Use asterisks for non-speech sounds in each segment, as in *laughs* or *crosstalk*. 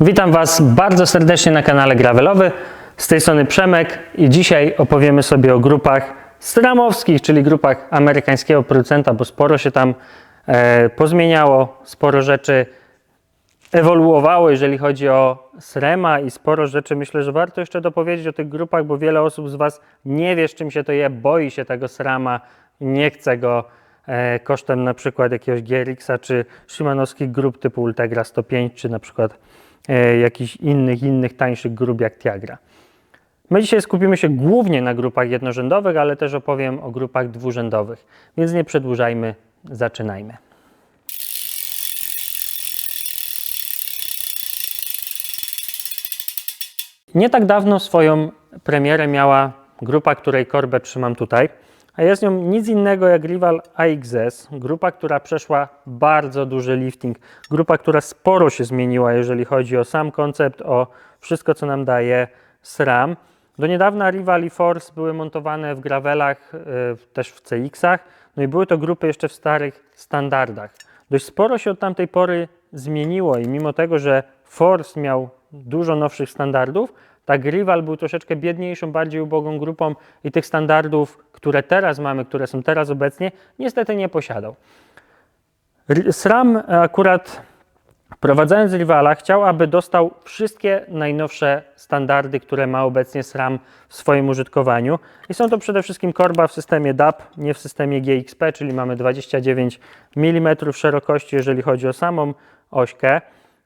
Witam Was bardzo serdecznie na kanale Gravelowy. Z tej strony Przemek i dzisiaj opowiemy sobie o grupach stramowskich, czyli grupach amerykańskiego producenta, bo sporo się tam e, pozmieniało, sporo rzeczy ewoluowało, jeżeli chodzi o Srema i sporo rzeczy myślę, że warto jeszcze dopowiedzieć o tych grupach, bo wiele osób z Was nie wie, z czym się to je, boi się tego Srama, nie chce go e, kosztem na przykład jakiegoś GRX-a czy Szymanowskich grup typu Ultegra 105, czy na przykład jakichś innych, innych tańszych grup jak Tiagra. My dzisiaj skupimy się głównie na grupach jednorzędowych, ale też opowiem o grupach dwurzędowych, więc nie przedłużajmy, zaczynajmy. Nie tak dawno swoją premierę miała grupa, której korbę trzymam tutaj, a jest nią nic innego jak Rival AXS, grupa, która przeszła bardzo duży lifting, grupa, która sporo się zmieniła, jeżeli chodzi o sam koncept, o wszystko, co nam daje SRAM. Do niedawna Rival i Force były montowane w gravelach, yy, też w CX-ach, no i były to grupy jeszcze w starych standardach. Dość sporo się od tamtej pory zmieniło i mimo tego, że Force miał dużo nowszych standardów, tak Rival był troszeczkę biedniejszą, bardziej ubogą grupą i tych standardów, które teraz mamy, które są teraz obecnie, niestety nie posiadał. SRAM akurat Wprowadzając Rivala, chciał, aby dostał wszystkie najnowsze standardy, które ma obecnie SRAM w swoim użytkowaniu. I są to przede wszystkim korba w systemie DAP, nie w systemie GXP, czyli mamy 29 mm szerokości, jeżeli chodzi o samą ośkę.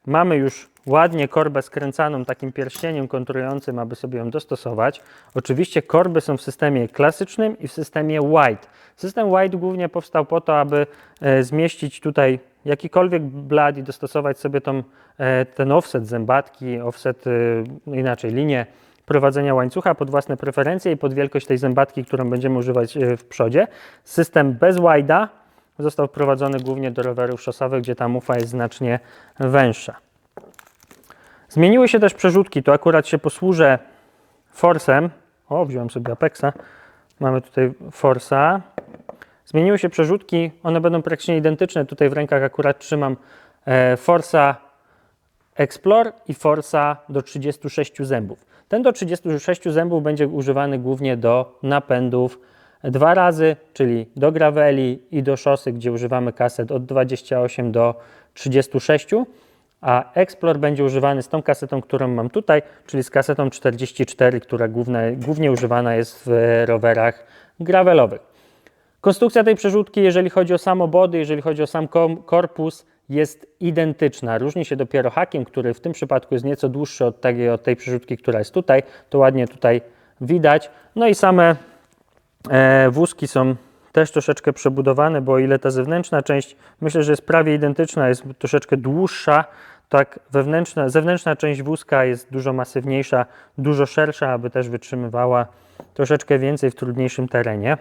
Mamy już ładnie korbę skręcaną takim pierścieniem kontrującym, aby sobie ją dostosować. Oczywiście korby są w systemie klasycznym i w systemie wide. System wide głównie powstał po to, aby e, zmieścić tutaj jakikolwiek blad i dostosować sobie tą, e, ten offset zębatki, offset, e, no inaczej linię prowadzenia łańcucha pod własne preferencje i pod wielkość tej zębatki, którą będziemy używać w przodzie. System bez wide'a został wprowadzony głównie do rowerów szosowych, gdzie ta mufa jest znacznie węższa. Zmieniły się też przerzutki, tu akurat się posłużę Force'em. O, wziąłem sobie Apexa. Mamy tutaj Force'a. Zmieniły się przerzutki, one będą praktycznie identyczne. Tutaj w rękach akurat trzymam e, Forza Explore i Forza do 36 zębów. Ten do 36 zębów będzie używany głównie do napędów dwa razy, czyli do graveli i do szosy, gdzie używamy kaset od 28 do 36, a Explore będzie używany z tą kasetą, którą mam tutaj, czyli z kasetą 44, która główne, głównie używana jest w rowerach gravelowych. Konstrukcja tej przerzutki, jeżeli chodzi o samo body, jeżeli chodzi o sam korpus, jest identyczna. Różni się dopiero hakiem, który w tym przypadku jest nieco dłuższy od tej, od tej przerzutki, która jest tutaj. To ładnie tutaj widać. No i same wózki są też troszeczkę przebudowane, bo o ile ta zewnętrzna część myślę, że jest prawie identyczna, jest troszeczkę dłuższa, tak wewnętrzna, zewnętrzna część wózka jest dużo masywniejsza, dużo szersza, aby też wytrzymywała troszeczkę więcej w trudniejszym terenie.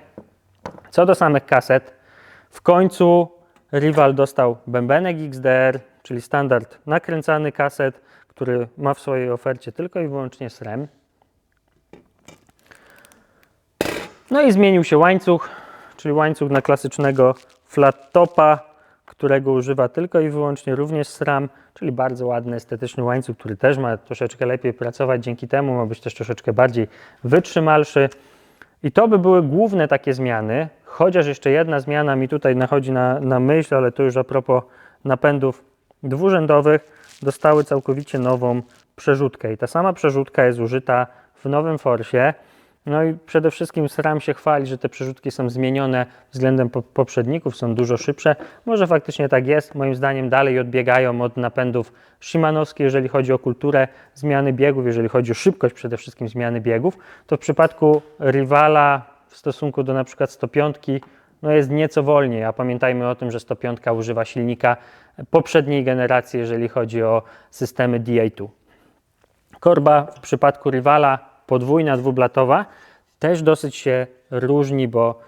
Co do samych kaset, w końcu Rival dostał bębenek XDR, czyli standard nakręcany kaset, który ma w swojej ofercie tylko i wyłącznie SREM. No i zmienił się łańcuch, czyli łańcuch na klasycznego flat topa, którego używa tylko i wyłącznie również SRAM, czyli bardzo ładny, estetyczny łańcuch, który też ma troszeczkę lepiej pracować, dzięki temu ma być też troszeczkę bardziej wytrzymalszy. I to by były główne takie zmiany, chociaż jeszcze jedna zmiana mi tutaj nachodzi na, na myśl, ale to już a propos napędów dwurzędowych, dostały całkowicie nową przerzutkę. I ta sama przerzutka jest użyta w nowym Forsie. No i przede wszystkim SRAM się chwali, że te przerzutki są zmienione względem po- poprzedników, są dużo szybsze. Może faktycznie tak jest. Moim zdaniem dalej odbiegają od napędów Szymanowskich, jeżeli chodzi o kulturę zmiany biegów, jeżeli chodzi o szybkość przede wszystkim zmiany biegów. To w przypadku Rivala w stosunku do na przykład 105 no jest nieco wolniej, a pamiętajmy o tym, że 105 używa silnika poprzedniej generacji, jeżeli chodzi o systemy DA2. Korba w przypadku Rivala podwójna, dwublatowa też dosyć się różni, bo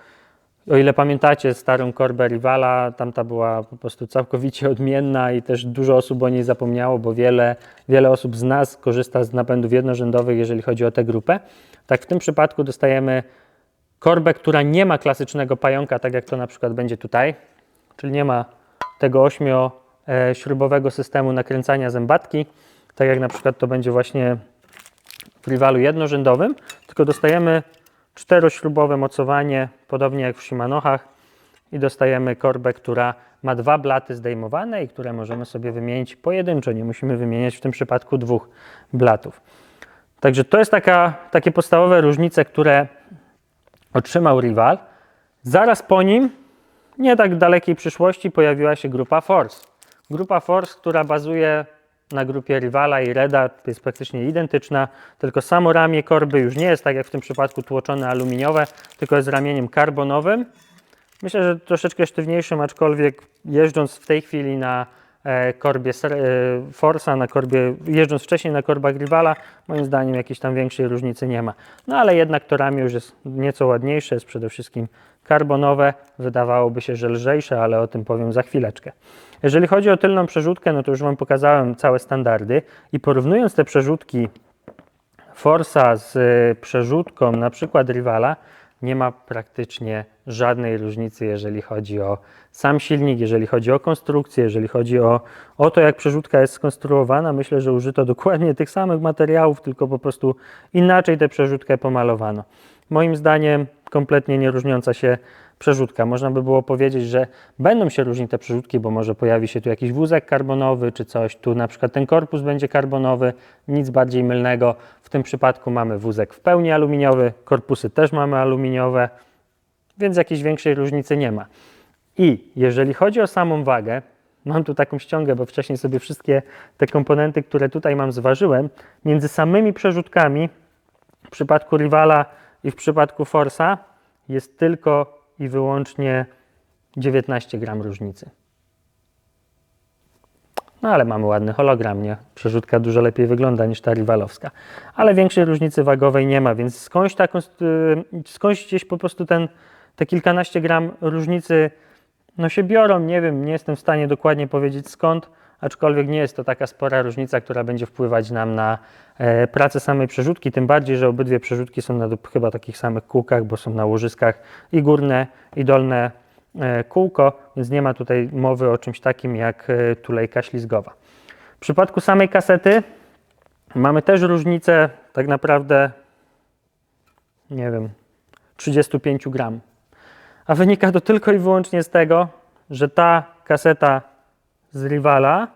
o ile pamiętacie starą korbę Rivala, tamta była po prostu całkowicie *laughs* odmienna i też dużo osób o niej zapomniało, bo wiele, wiele osób z nas korzysta z napędów jednorzędowych, jeżeli chodzi o tę grupę. Tak w tym przypadku dostajemy korbę, która nie ma klasycznego pająka, tak jak to na przykład będzie tutaj, czyli nie ma tego ośmiośrubowego systemu nakręcania zębatki, tak jak na przykład to będzie właśnie w rivalu jednorzędowym, tylko dostajemy czterośrubowe mocowanie, podobnie jak w Shimanochach i dostajemy korbę, która ma dwa blaty zdejmowane i które możemy sobie wymienić pojedynczo, nie musimy wymieniać w tym przypadku dwóch blatów. Także to jest taka, takie podstawowe różnice, które otrzymał Rival. Zaraz po nim, nie tak dalekiej przyszłości, pojawiła się grupa Force. Grupa Force, która bazuje na grupie Rivala i Reda, jest praktycznie identyczna, tylko samo ramię korby już nie jest tak jak w tym przypadku tłoczone aluminiowe, tylko jest ramieniem karbonowym. Myślę, że troszeczkę sztywniejszym, aczkolwiek jeżdżąc w tej chwili na korbie Ser- e, Forsa, na korbie, jeżdżąc wcześniej na korbach Rivala, moim zdaniem jakiejś tam większej różnicy nie ma. No ale jednak to ramię już jest nieco ładniejsze, jest przede wszystkim karbonowe, wydawałoby się, że lżejsze, ale o tym powiem za chwileczkę. Jeżeli chodzi o tylną przerzutkę, no to już Wam pokazałem całe standardy i porównując te przerzutki Forsa z y, przerzutką na przykład Rivala nie ma praktycznie żadnej różnicy, jeżeli chodzi o sam silnik, jeżeli chodzi o konstrukcję, jeżeli chodzi o, o to, jak przerzutka jest skonstruowana. Myślę, że użyto *laughs* dokładnie tych samych materiałów, tylko po prostu inaczej tę przerzutkę pomalowano. Moim zdaniem kompletnie nie różniąca się przerzutka. Można by było powiedzieć, że będą się różnić te przerzutki, bo może pojawi się tu jakiś wózek karbonowy czy coś. Tu na przykład ten korpus będzie karbonowy, nic bardziej mylnego. W tym przypadku mamy wózek w pełni aluminiowy, korpusy też mamy aluminiowe, więc jakiejś większej różnicy nie ma. I jeżeli chodzi o samą wagę, mam tu taką ściągę, bo wcześniej sobie wszystkie te komponenty, które tutaj mam, zważyłem. Między samymi przerzutkami w przypadku Rivala i w przypadku Forsa jest tylko i wyłącznie 19 gram różnicy. No ale mamy ładny hologram, nie? Przerzutka dużo lepiej wygląda niż ta rivalowska. Ale większej różnicy wagowej nie ma, więc skądś, ta, y, skądś gdzieś po prostu ten, te kilkanaście gram różnicy no się biorą, nie wiem, nie jestem w stanie dokładnie powiedzieć skąd, aczkolwiek nie jest to taka spora różnica, która będzie wpływać nam na e, pracę samej przerzutki, tym bardziej, że obydwie przerzutki są na chyba takich samych kółkach, bo są na łożyskach i górne i dolne e, kółko, więc nie ma tutaj mowy o czymś takim jak e, tulejka ślizgowa. W przypadku samej kasety mamy też różnicę tak naprawdę, nie wiem, 35 gram. A wynika to tylko i wyłącznie z tego, że ta kaseta z Rivala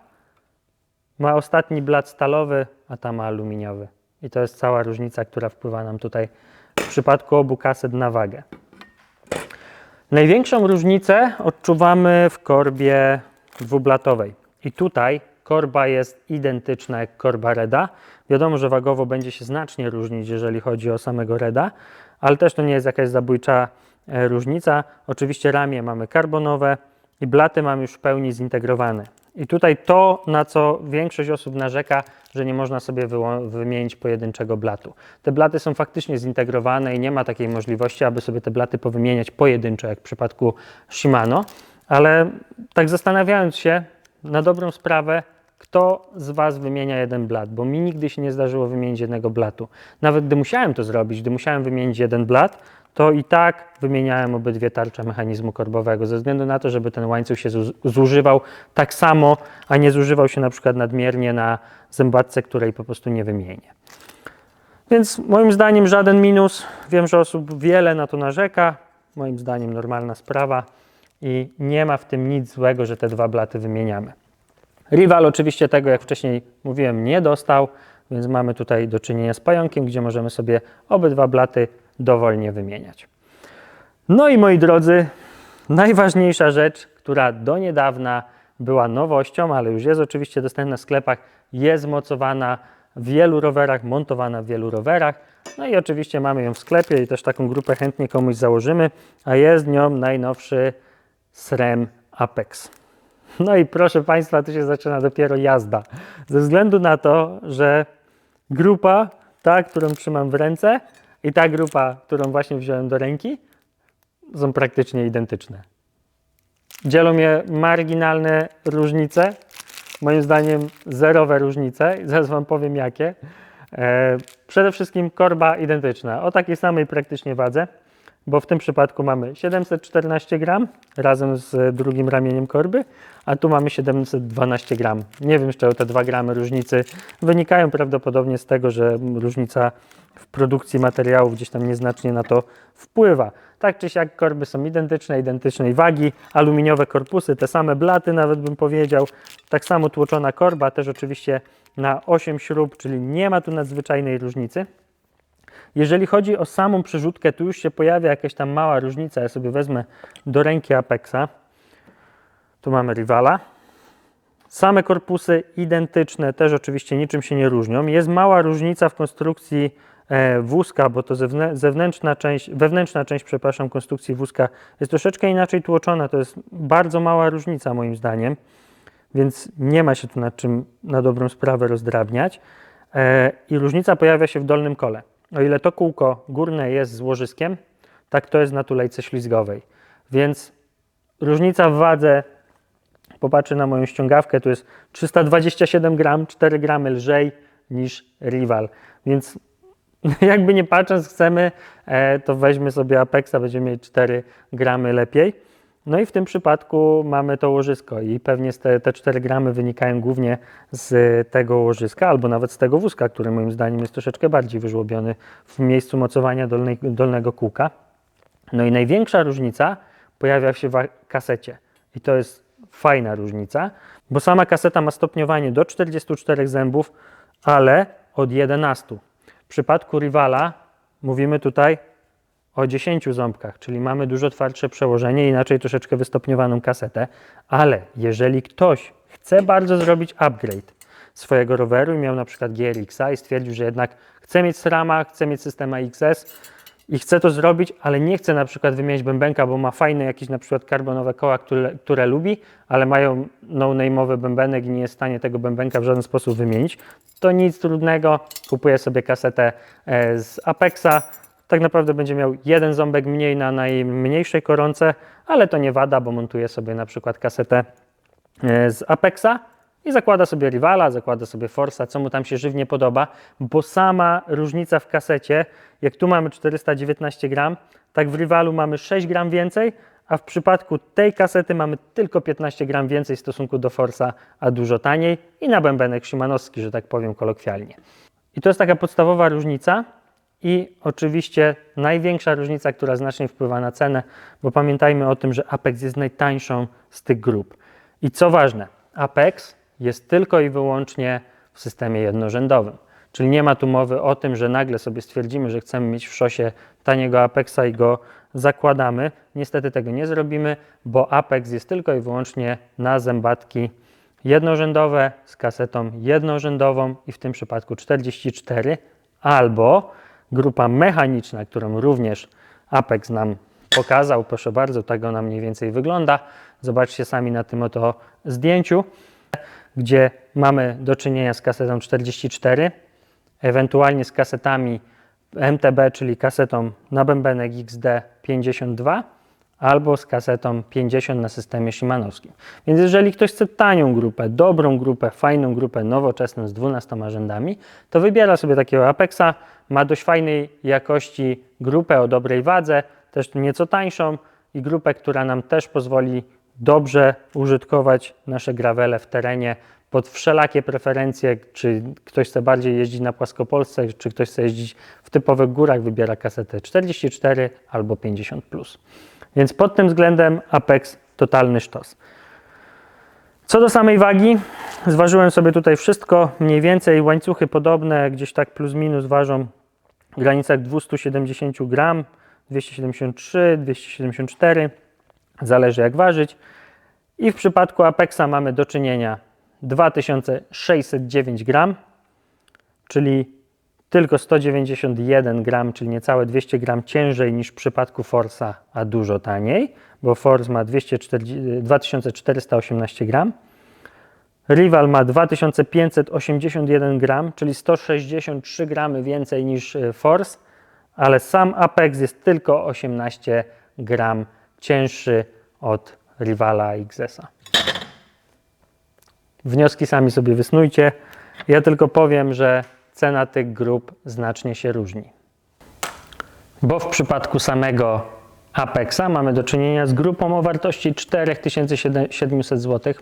ma ostatni blat stalowy, a ta ma aluminiowy. I to jest cała różnica, która wpływa nam tutaj w przypadku obu kaset na wagę. Największą różnicę odczuwamy w korbie dwublatowej. I tutaj korba jest identyczna jak korba Reda. Wiadomo, że wagowo będzie się znacznie różnić, jeżeli chodzi o samego Reda, ale też to nie jest jakaś zabójcza różnica. Oczywiście ramię mamy karbonowe i blaty mamy już w pełni zintegrowane. I tutaj to, na co większość osób narzeka, że nie można sobie wymienić pojedynczego blatu. Te blaty są faktycznie zintegrowane i nie ma takiej możliwości, aby sobie te blaty powymieniać pojedynczo, jak w przypadku Shimano, ale tak zastanawiając się na dobrą sprawę, kto z Was wymienia jeden blat, bo mi nigdy się nie zdarzyło wymienić jednego blatu. Nawet gdy musiałem to zrobić, gdy musiałem wymienić jeden blat, to i tak wymieniałem obydwie tarcze mechanizmu korbowego, ze względu na to, żeby ten łańcuch się zu- zużywał tak samo, a nie zużywał się na przykład nadmiernie na zębatce, której po prostu nie wymienię. Więc moim zdaniem żaden minus. Wiem, że osób wiele na to narzeka. Moim zdaniem normalna sprawa i nie ma w tym nic złego, że te dwa blaty wymieniamy. Rival oczywiście tego, jak wcześniej mówiłem, nie dostał, więc mamy tutaj do czynienia z pająkiem, gdzie możemy sobie obydwa blaty dowolnie wymieniać. No i moi drodzy, najważniejsza rzecz, która do niedawna była nowością, ale już jest oczywiście dostępna w sklepach, jest mocowana w wielu rowerach, montowana w wielu rowerach. No i oczywiście mamy ją w sklepie i też taką grupę chętnie komuś założymy, a jest nią najnowszy SREM Apex. No i proszę Państwa, tu się zaczyna dopiero jazda. Ze względu na to, że grupa, ta, którą trzymam w ręce i ta grupa, którą właśnie wziąłem do ręki, są praktycznie identyczne. Dzielą je marginalne różnice, moim zdaniem zerowe różnice, zaraz Wam powiem jakie. E, przede wszystkim korba identyczna, o takiej samej praktycznie wadze. Bo w tym przypadku mamy 714 gram razem z drugim ramieniem korby, a tu mamy 712 gram. Nie wiem z czego te 2 gramy różnicy wynikają prawdopodobnie z tego, że różnica w produkcji materiałów gdzieś tam nieznacznie na to wpływa. Tak czy siak korby są identyczne, identycznej wagi, aluminiowe korpusy, te same blaty nawet bym powiedział, tak samo tłoczona korba, też oczywiście na 8 śrub, czyli nie ma tu nadzwyczajnej różnicy. Jeżeli chodzi o samą przerzutkę, tu już się pojawia jakaś tam mała różnica. Ja sobie wezmę do ręki Apexa. Tu mamy Rivala. Same korpusy identyczne, też oczywiście niczym się nie różnią. Jest mała różnica w konstrukcji e, wózka, bo to zewnę- zewnętrzna część, wewnętrzna część, przepraszam, konstrukcji wózka jest troszeczkę inaczej tłoczona. To jest bardzo mała różnica moim zdaniem, więc nie ma się tu nad czym na dobrą sprawę rozdrabniać. E, I różnica pojawia się w dolnym kole. O ile to kółko górne jest z łożyskiem, tak to jest na tulejce ślizgowej. Więc różnica w wadze, popatrzę na moją ściągawkę, tu jest 327 gram, 4 gramy lżej niż Rival. Więc *laughs* jakby nie patrząc chcemy, e, to weźmy sobie Apexa, będziemy mieć 4 gramy lepiej. No i w tym przypadku mamy to łożysko i pewnie te, te 4 gramy wynikają głównie z tego łożyska albo nawet z tego wózka, który moim zdaniem jest troszeczkę bardziej wyżłobiony w miejscu mocowania dolnej, dolnego kółka. No i największa różnica pojawia się w kasecie i to jest fajna różnica, bo sama kaseta ma stopniowanie do 44 zębów, ale od 11. W przypadku Rivala mówimy tutaj o 10 ząbkach, czyli mamy dużo twardsze przełożenie, inaczej troszeczkę wystopniowaną kasetę, ale jeżeli ktoś chce bardzo zrobić upgrade swojego roweru i miał na przykład GRX-a i stwierdził, że jednak chce mieć SRAMa, chce mieć system AXS i chce to zrobić, ale nie chce na przykład wymienić bębenka, bo ma fajne jakieś na przykład karbonowe koła, które, które lubi, ale mają no-name'owy bębenek i nie jest w stanie tego bębenka w żaden sposób wymienić, to nic trudnego, kupuje sobie kasetę e, z Apexa, tak naprawdę będzie miał jeden ząbek mniej na najmniejszej koronce, ale to nie wada, bo montuje sobie na przykład kasetę e, z Apexa i zakłada sobie Rivala, zakłada sobie Forsa, co mu tam się żywnie podoba, bo sama różnica w kasecie, jak tu mamy 419 gram, tak w Rivalu mamy 6 gram więcej, a w przypadku tej kasety mamy tylko 15 gram więcej w stosunku do Forsa, a dużo taniej i na bębenek szymanowski, że tak powiem kolokwialnie. I to jest taka podstawowa różnica. I oczywiście największa różnica, która znacznie wpływa na cenę, bo pamiętajmy o tym, że Apex jest najtańszą z tych grup. I co ważne, Apex jest tylko i wyłącznie w systemie jednorzędowym. Czyli nie ma tu mowy o tym, że nagle sobie stwierdzimy, że chcemy mieć w szosie taniego Apexa i go zakładamy. Niestety tego nie zrobimy, bo Apex jest tylko i wyłącznie na zębatki jednorzędowe z kasetą jednorzędową i w tym przypadku 44 albo grupa mechaniczna, którą również Apex nam pokazał. Proszę bardzo, tak ona mniej więcej wygląda. Zobaczcie sami na tym oto zdjęciu, gdzie mamy do czynienia z kasetą 44, ewentualnie z kasetami MTB, czyli kasetą na bębenek XD 52 albo z kasetą 50 na systemie Szymanowskim. Więc jeżeli ktoś chce tanią grupę, dobrą grupę, fajną grupę, nowoczesną z 12 rzędami, to wybiera sobie takiego Apexa, ma dość fajnej jakości grupę o dobrej wadze, też nieco tańszą i grupę, która nam też pozwoli dobrze użytkować nasze gravele w terenie pod wszelakie preferencje, czy ktoś chce bardziej jeździć na płaskopolsce, czy ktoś chce jeździć w typowych górach, wybiera kasetę 44 albo 50+. Więc pod tym względem Apex totalny sztos. Co do samej wagi, zważyłem sobie tutaj wszystko, mniej więcej łańcuchy podobne, gdzieś tak plus minus ważą w granicach 270 gram, 273, 274, zależy jak ważyć. I w przypadku Apexa mamy do czynienia 2609 gram, czyli tylko 191 gram, czyli niecałe 200 gram ciężej niż w przypadku Forsa, a dużo taniej, bo Force ma 240, 2418 gram. Rival ma 2581 gram, czyli 163 gramy więcej niż e, Force, ale sam Apex jest tylko 18 gram cięższy od Rivala XS-a. Wnioski sami sobie wysnujcie. Ja tylko powiem, że cena tych grup znacznie się różni. Bo w przypadku samego Apexa mamy do czynienia z grupą o wartości 4700 zł.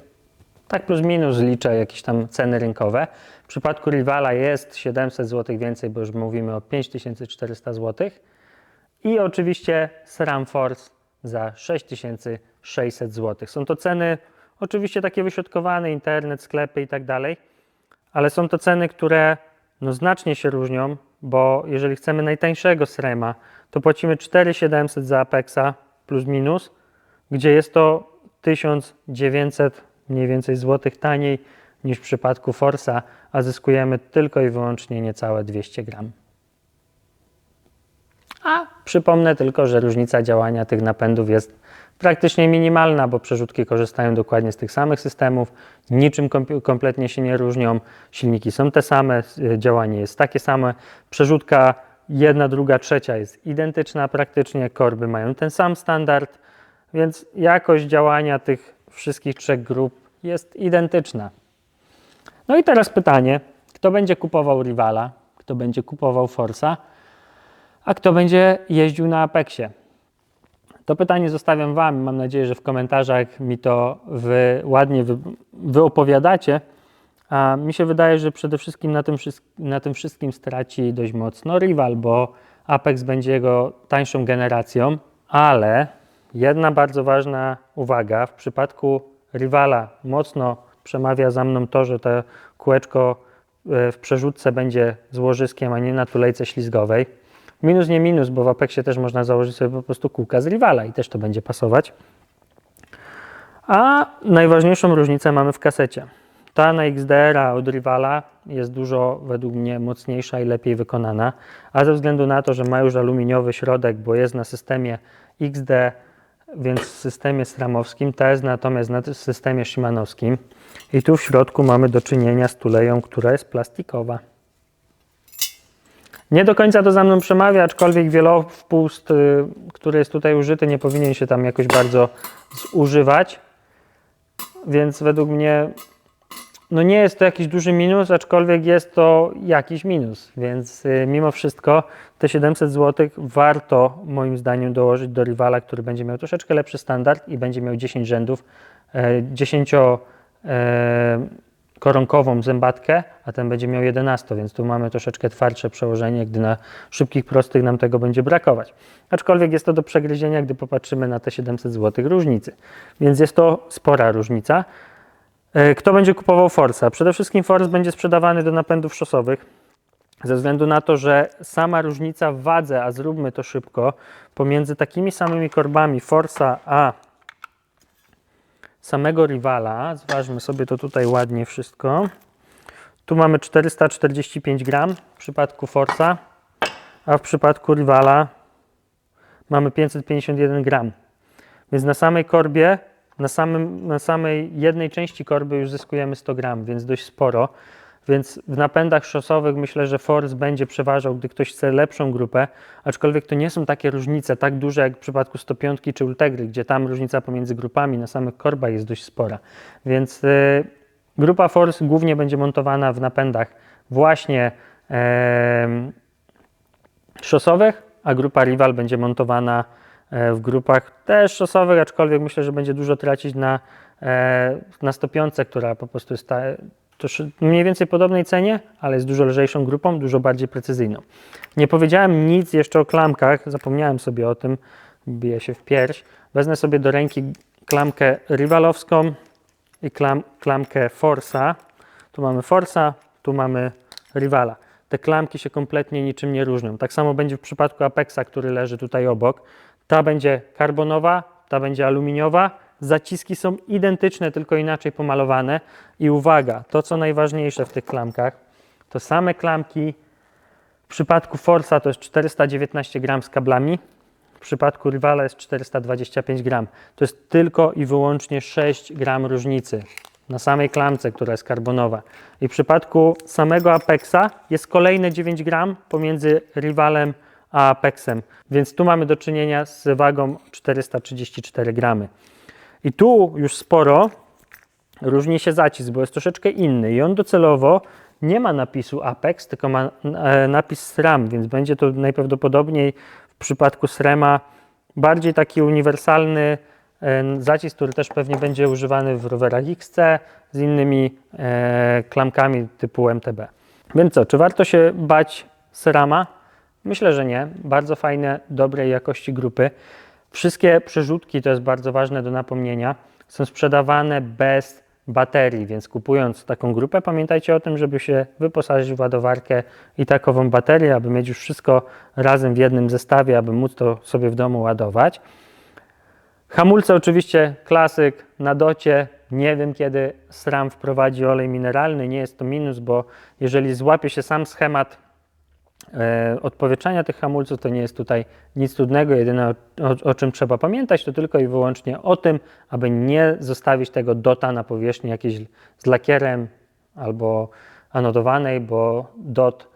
Tak plus minus liczę jakieś tam ceny rynkowe. W przypadku Rivala jest 700 zł więcej, bo już mówimy o 5400 zł. I oczywiście SRAM Force za 6600 zł. Są to ceny oczywiście takie wyśrodkowane, internet, sklepy i tak dalej, ale są to ceny, które no, znacznie się różnią, bo jeżeli chcemy najtańszego SRAMa, to płacimy 4700 za Apexa plus minus, gdzie jest to 1900 mniej więcej złotych taniej niż w przypadku Forsa, a zyskujemy tylko i wyłącznie niecałe 200 gram. A przypomnę tylko, że różnica działania tych napędów jest praktycznie minimalna, bo przerzutki korzystają dokładnie z tych samych systemów, niczym kom- kompletnie się nie różnią, silniki są te same, działanie jest takie same, przerzutka jedna, druga, trzecia jest identyczna praktycznie, korby mają ten sam standard, więc jakość działania tych wszystkich trzech grup jest identyczna. No i teraz pytanie, kto będzie kupował Rivala, kto będzie kupował Forsa, a kto będzie jeździł na Apexie? To pytanie zostawiam Wam. Mam nadzieję, że w komentarzach mi to wy, ładnie wy, wyopowiadacie. A mi się wydaje, że przede wszystkim na tym, na tym wszystkim straci dość mocno Rival, bo Apex będzie jego tańszą generacją, ale jedna bardzo ważna uwaga. W przypadku Rivala mocno przemawia za mną to, że to kółeczko e, w przerzutce będzie z łożyskiem, a nie na tulejce ślizgowej. Minus nie minus, bo w Apexie też można założyć sobie po prostu kółka z Rivala i też to będzie pasować. A najważniejszą różnicę mamy w kasecie. Ta na XDR-a od Rivala jest dużo według mnie mocniejsza i lepiej wykonana, a ze względu na to, że ma już aluminiowy środek, bo jest na systemie XD, więc w systemie stramowskim, ta jest natomiast na systemie szymanowskim i tu w środku mamy do czynienia z tuleją, która jest plastikowa. Nie do końca to za mną przemawia, aczkolwiek wielowpust, y, który jest tutaj użyty, nie powinien się tam jakoś bardzo zużywać. Więc według mnie no nie jest to jakiś duży minus, aczkolwiek jest to jakiś minus. Więc y, mimo wszystko te 700 zł warto moim zdaniem dołożyć do Rivala, który będzie miał troszeczkę lepszy standard i będzie miał 10 rzędów, e, 10 e, koronkową zębatkę, a ten będzie miał 11, więc tu mamy troszeczkę twardsze przełożenie, gdy na szybkich, prostych nam tego będzie brakować. Aczkolwiek jest to do przegryzienia, gdy popatrzymy na te 700 zł różnicy. Więc jest to spora różnica. E, Kto będzie kupował Forsa? Przede wszystkim Force będzie sprzedawany do napędów szosowych, ze względu na to, że sama różnica w wadze, a zróbmy to szybko, pomiędzy takimi samymi korbami Forsa a samego Rivala, zważmy sobie to tutaj ładnie wszystko. Tu mamy 445 gram w przypadku Forza, a w przypadku Rivala mamy 551 gram. Więc na samej korbie, na, samym, na samej jednej części korby już zyskujemy 100 gram, więc dość sporo. Więc w napędach szosowych myślę, że Force będzie przeważał, gdy ktoś chce lepszą grupę, aczkolwiek to nie są takie różnice tak duże jak w przypadku 105 czy Ultegry, gdzie tam różnica pomiędzy grupami na samych korbach jest dość spora. Więc y, grupa Force głównie będzie montowana w napędach właśnie em, szosowych, a grupa Rival będzie montowana e, w grupach też szosowych, aczkolwiek myślę, że będzie dużo tracić na, e, na 105, która po prostu jest ta, trosz- mniej więcej podobnej cenie, ale jest dużo lżejszą grupą, dużo bardziej precyzyjną. Nie powiedziałem nic jeszcze o klamkach, zapomniałem sobie o tym, biję się w pierś. Wezmę sobie do ręki klamkę Rivalowską i klam, klamkę Forsa. Tu mamy Forsa, tu mamy Rivala. Te klamki się kompletnie niczym nie różnią. Tak samo będzie w przypadku Apexa, który leży tutaj obok. Ta będzie karbonowa, ta będzie aluminiowa. Zaciski są identyczne, tylko inaczej pomalowane. I uwaga, to co najważniejsze w tych klamkach, to same klamki w przypadku Forza to jest 419 gram z kablami, w przypadku Rivala jest 425 gram. To jest tylko i wyłącznie 6 gram różnicy na samej klamce, która jest karbonowa. I w przypadku samego Apexa jest kolejne 9 gram pomiędzy Rivalem a Apexem. Więc tu mamy do czynienia z wagą 434 gramy. I tu już sporo różni się zacisk, bo jest troszeczkę inny i on docelowo nie ma napisu Apex, tylko ma e, napis SRAM, więc będzie to najprawdopodobniej w przypadku SRAMa bardziej taki uniwersalny e, zacisk, który też pewnie będzie używany w rowerach XC z innymi e, klamkami typu MTB. Więc co, czy warto się bać Serama? Myślę, że nie. Bardzo fajne, dobrej jakości grupy. Wszystkie przerzutki, to jest bardzo ważne do napomnienia, są sprzedawane bez baterii, więc kupując taką grupę, pamiętajcie o tym, żeby się wyposażyć w ładowarkę i takową baterię, aby mieć już wszystko razem w jednym zestawie, aby móc to sobie w domu ładować. Hamulce oczywiście klasyk na docie. Nie wiem kiedy SRAM wprowadzi olej mineralny, nie jest to minus, bo jeżeli złapie się sam schemat odpowietrzania tych hamulców, to nie jest tutaj nic trudnego. Jedyne o, o, o, czym trzeba pamiętać, to tylko i wyłącznie o tym, aby nie zostawić tego dota na powierzchni jakiejś z lakierem albo anodowanej, bo dot,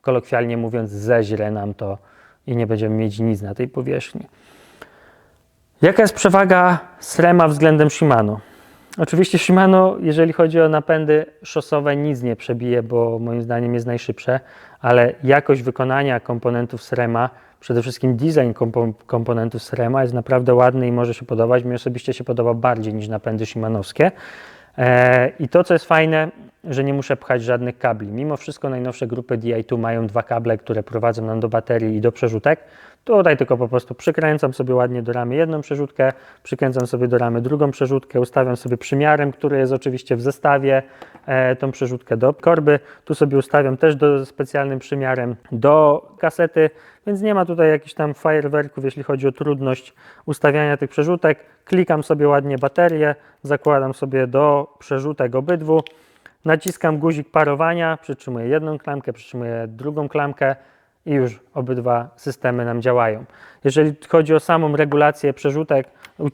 kolokwialnie mówiąc, zeźle nam to i nie będziemy mieć nic na tej powierzchni. Jaka jest przewaga Srema względem Shimano? Oczywiście Shimano, jeżeli chodzi o napędy szosowe, nic nie przebije, bo moim zdaniem jest najszybsze, ale jakość wykonania komponentów Srema, przede wszystkim design komponentów Srema jest naprawdę ładny i może się podobać. Mi osobiście się podoba bardziej niż napędy Shimanowskie. E, I to, co jest fajne, że nie muszę pchać żadnych kabli. Mimo wszystko najnowsze grupy Di2 mają dwa kable, które prowadzą nam do baterii i do przerzutek. Tutaj tylko po prostu przykręcam sobie ładnie do ramy jedną przerzutkę, przykręcam sobie do ramy drugą przerzutkę, ustawiam sobie przymiarem, który jest oczywiście w zestawie, e, tą przerzutkę do korby. Tu sobie ustawiam też do specjalnym przymiarem do kasety, więc nie ma tutaj jakichś tam fajerwerków, jeśli chodzi o trudność ustawiania tych przerzutek. Klikam sobie ładnie baterię, zakładam sobie do przerzutek obydwu, naciskam guzik parowania, przytrzymuję jedną klamkę, przytrzymuję drugą klamkę, i już obydwa systemy nam działają. Jeżeli chodzi o samą regulację przerzutek,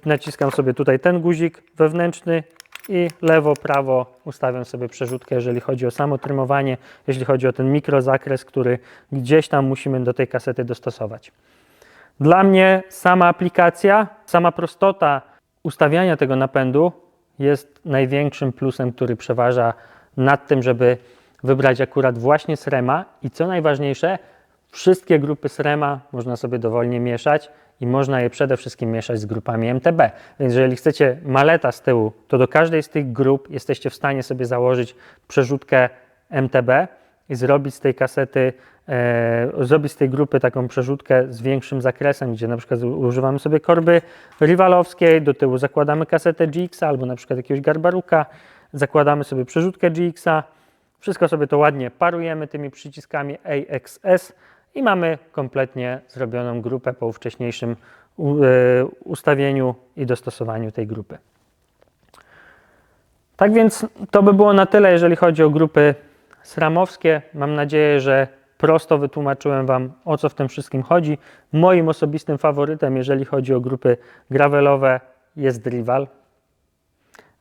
naciskam sobie tutaj ten guzik wewnętrzny i lewo, prawo ustawiam sobie przerzutkę, jeżeli chodzi o samo trymowanie, jeśli chodzi o ten mikrozakres, który gdzieś tam musimy do tej kasety dostosować. Dla mnie sama aplikacja, sama prostota ustawiania tego napędu jest największym plusem, który przeważa nad tym, żeby wybrać akurat właśnie SREMA i co najważniejsze, Wszystkie grupy SREMA można sobie dowolnie mieszać i można je przede wszystkim mieszać z grupami MTB. Więc jeżeli chcecie maleta z tyłu, to do każdej z tych grup jesteście w stanie sobie założyć przerzutkę MTB i zrobić z tej kasety, e, zrobić z tej grupy taką przerzutkę z większym zakresem, gdzie na przykład używamy sobie korby rivalowskiej, do tyłu zakładamy kasetę GX albo na przykład jakiegoś Garbaruka, zakładamy sobie przerzutkę GX-a, wszystko sobie to ładnie parujemy tymi przyciskami AXS, i mamy kompletnie zrobioną grupę po wcześniejszym e, ustawieniu i dostosowaniu tej grupy. Tak więc to by było na tyle, jeżeli chodzi o grupy sramowskie. Mam nadzieję, że prosto wytłumaczyłem Wam, o co w tym wszystkim chodzi. Moim osobistym faworytem, jeżeli chodzi o grupy gravelowe, jest Rival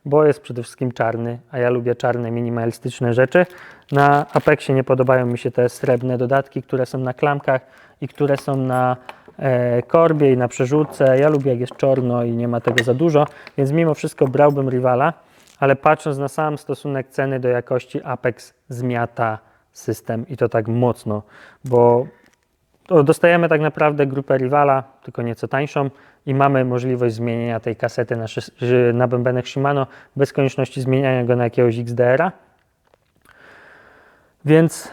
bo jest przede wszystkim czarny, a ja lubię czarne, minimalistyczne rzeczy. Na Apexie nie podobają mi się te srebrne dodatki, które są na klamkach i które są na e, korbie i na przerzutce. Ja lubię jak jest czarno i nie ma tego za dużo, więc mimo wszystko brałbym Rivala, ale patrząc na sam stosunek ceny do jakości, Apex zmiata system i to tak mocno, bo dostajemy tak naprawdę grupę Rivala, tylko nieco tańszą i mamy możliwość zmienienia tej kasety na, na bębenek Shimano bez konieczności zmieniania go na jakiegoś XDR-a. Więc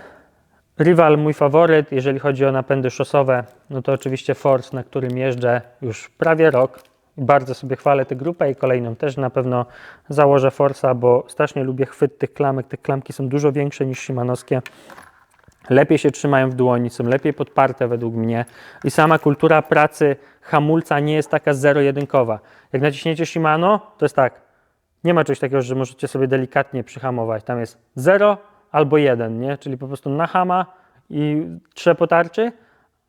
Rival mój faworyt, jeżeli chodzi o napędy szosowe, no to oczywiście Force, na którym jeżdżę już prawie rok. Bardzo sobie chwalę tę grupę i kolejną też na pewno założę Force'a, bo strasznie lubię chwyt tych klamek. Te klamki są dużo większe niż Shimanowskie lepiej się trzymają w dłoni, są lepiej podparte według mnie i sama kultura pracy hamulca nie jest taka zero-jedynkowa. Jak naciśniecie Shimano, to jest tak, nie ma czegoś takiego, że możecie sobie delikatnie przyhamować. Tam jest 0 albo 1, nie? czyli po prostu na hama i trze po tarczy,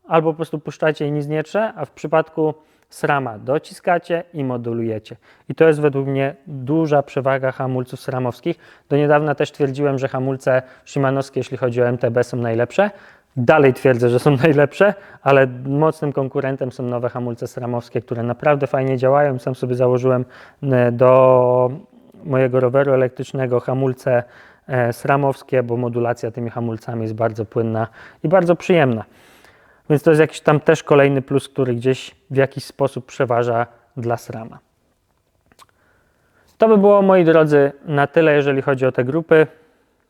albo po prostu puszczacie i nic nie trze, a w przypadku SRAMa dociskacie i modulujecie. I to jest według mnie duża przewaga hamulców SRAMowskich. Do niedawna też twierdziłem, że hamulce Shimanowskie, jeśli chodzi o MTB, są najlepsze. Dalej twierdzę, że są *laughs* najlepsze, ale mocnym konkurentem są nowe hamulce SRAMowskie, które naprawdę fajnie działają. Sam sobie założyłem e, do mojego roweru elektrycznego hamulce e, SRAMowskie, bo modulacja tymi hamulcami jest bardzo płynna i bardzo przyjemna. Więc to jest jakiś tam też kolejny plus, który gdzieś w jakiś sposób przeważa dla SRAMa. To by było, moi drodzy, na tyle, jeżeli chodzi o te grupy.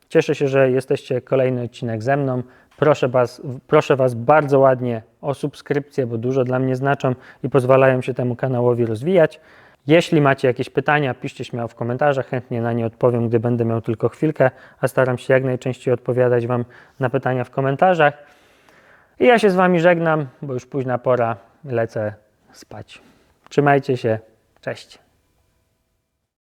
Cieszę się, że jesteście kolejny odcinek ze mną. Proszę was, proszę was bardzo ładnie o subskrypcję, bo dużo dla mnie znaczą i pozwalają się temu kanałowi rozwijać. Jeśli macie jakieś pytania, piszcie śmiało w komentarzach, chętnie na nie odpowiem, gdy będę miał tylko chwilkę, a staram się jak najczęściej odpowiadać Wam na pytania w komentarzach. I ja się z Wami żegnam, bo już późna pora, lecę spać. Trzymajcie się, cześć.